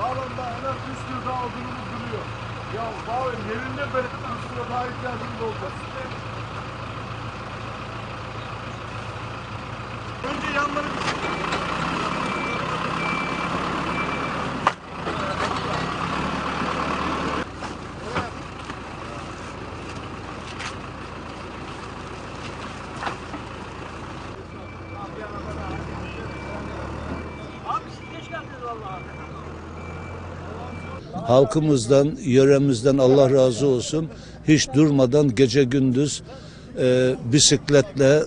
Halen daha en az 3 yıl daha odunumuz duruyor. Ya daha yerinde böyle 3 yıl daha ihtiyacımız olacak. Önce yanları bir halkımızdan, yöremizden Allah razı olsun. Hiç durmadan gece gündüz e, bisikletle,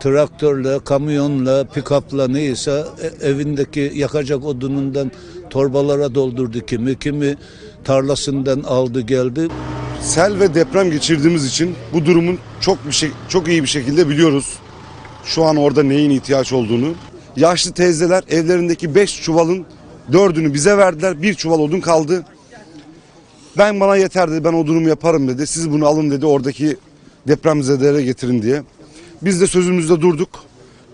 traktörle, kamyonla, pikapla neyse e, evindeki yakacak odunundan torbalara doldurdu kimi, kimi tarlasından aldı geldi. Sel ve deprem geçirdiğimiz için bu durumun çok bir şey, çok iyi bir şekilde biliyoruz. Şu an orada neyin ihtiyaç olduğunu. Yaşlı teyzeler evlerindeki 5 çuvalın dördünü bize verdiler. Bir çuval odun kaldı. Ben bana yeter dedi. Ben odunumu yaparım dedi. Siz bunu alın dedi. Oradaki depremzedelere getirin diye. Biz de sözümüzde durduk.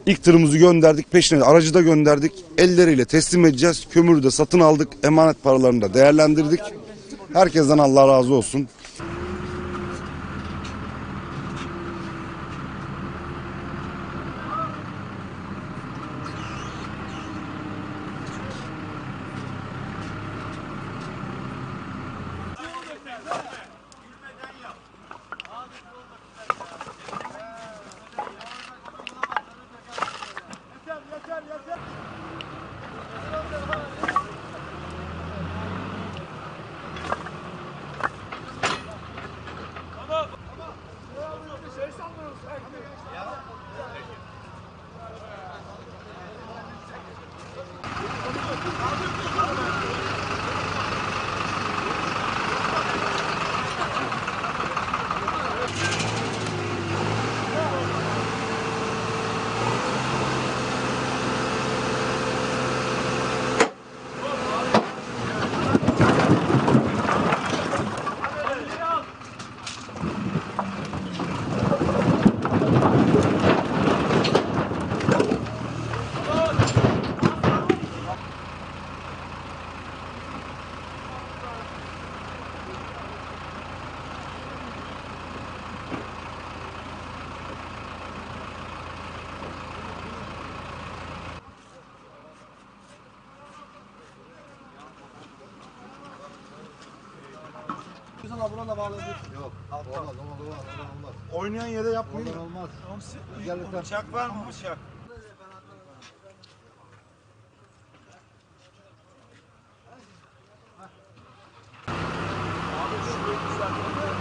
İlk tırımızı gönderdik. Peşine aracı da gönderdik. Elleriyle teslim edeceğiz. Kömürü de satın aldık. Emanet paralarını da değerlendirdik. Herkesten Allah razı olsun. Thank you. Oynayan yere yapmayın. Olmaz. Bıçak var mı bıçak? Abi şurayı düzeltelim.